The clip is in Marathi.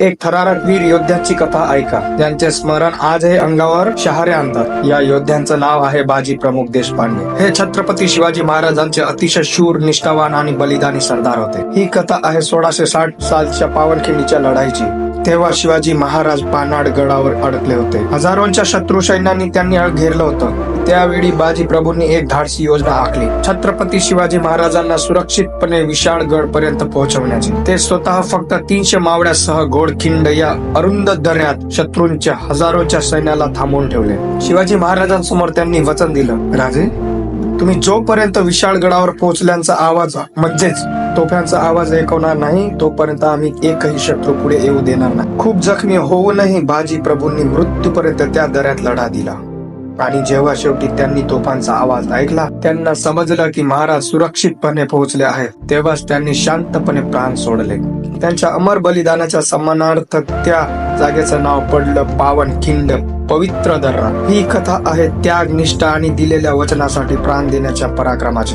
एक थरारक वीर योद्ध्याची कथा ऐका. त्यांचे स्मरण आजही अंगावर शहारे आणतात. या योद्ध्यांचं नाव आहे बाजी प्रमुख देशपांडे. हे छत्रपती शिवाजी महाराजांचे अतिशय शूर निष्ठावान आणि बलिदानी सरदार होते. ही कथा आहे सोळाशे साठ सालच्या पावनखिंडीच्या लढाईची. तेव्हा शिवाजी महाराज पानाड गडावर अडकले होते. हजारोंच्या शत्रू सैन्यांनी त्यांनी घेरलं होतं. त्यावेळी बाजी प्रभूंनी एक धाडसी योजना आखली. छत्रपती शिवाजी महाराजांना सुरक्षितपणे विशाळगड पर्यंत पोहोचवण्याची. ते स्वतः फक्त तीनशे मावळ्यासह घोडखिंड या अरुंद दऱ्यात शत्रूंच्या हजारोच्या सैन्याला थांबवून ठेवले. शिवाजी महाराजांसमोर त्यांनी वचन दिलं. राजे तुम्ही जोपर्यंत विशाळगडावर पोहोचल्यांचा आवाज म्हणजेच तोफ्यांचा आवाज ऐकवणार नाही तोपर्यंत आम्ही एकही शत्रू पुढे येऊ देणार नाही. खूप जखमी होऊनही बाजी प्रभूंनी मृत्यूपर्यंत त्या दऱ्यात लढा दिला. आणि जेव्हा शेवटी त्यांनी तोफांचा आवाज ऐकला त्यांना समजलं की महाराज सुरक्षितपणे पोहोचले आहेत. तेव्हाच त्यांनी शांतपणे प्राण सोडले. त्यांच्या अमर बलिदानाच्या सन्मानार्थ त्या जागेचं नाव पडलं पावन खिंड पवित्र दर्रा ही कथा आहे त्याग निष्ठा आणि दिलेल्या वचनासाठी प्राण देण्याच्या पराक्रमाची.